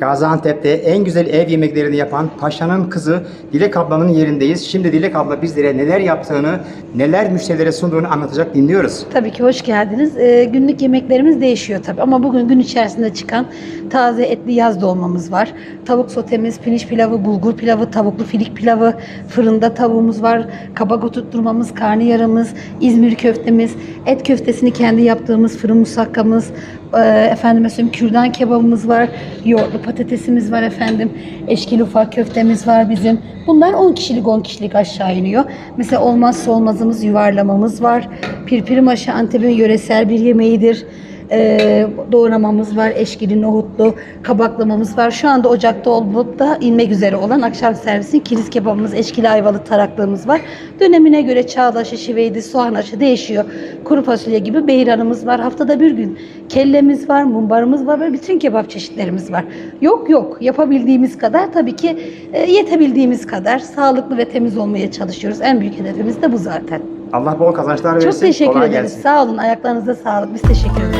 Gaziantep'te en güzel ev yemeklerini yapan Paşa'nın kızı Dilek ablanın yerindeyiz. Şimdi Dilek abla bizlere neler yaptığını, neler müşterilere sunduğunu anlatacak dinliyoruz. Tabii ki hoş geldiniz. Ee, günlük yemeklerimiz değişiyor tabii ama bugün gün içerisinde çıkan taze etli yaz dolmamız var. Tavuk sotemiz, pirinç pilavı, bulgur pilavı, tavuklu filik pilavı, fırında tavuğumuz var. Kabak oturtturmamız, karnıyarımız, İzmir köftemiz, et köftesini kendi yaptığımız fırın musakkamız, e, efendime söyleyeyim kürdan kebabımız var, yoğurtlu patatesimiz var efendim, eşkili ufak köftemiz var bizim. Bunlar 10 kişilik 10 kişilik aşağı iniyor. Mesela olmazsa olmazımız yuvarlamamız var. Pirpiri maşı Antep'in yöresel bir yemeğidir. Ee, doğramamız var, eşkili nohutlu, kabaklamamız var. Şu anda ocakta olup da inmek üzere olan akşam servisin kilis kebabımız, eşkili ayvalı taraklığımız var. Dönemine göre çağdaşı, şiveydi, soğan aşı değişiyor. Kuru fasulye gibi beyranımız var. Haftada bir gün kellemiz var, mumbarımız var ve bütün kebap çeşitlerimiz var. Yok yok yapabildiğimiz kadar tabii ki e, yetebildiğimiz kadar sağlıklı ve temiz olmaya çalışıyoruz. En büyük hedefimiz de bu zaten. Allah bol kazançlar versin. Çok teşekkür kolay ederiz. gelsin. Sağ olun. Ayaklarınıza sağlık. Biz teşekkür ederiz.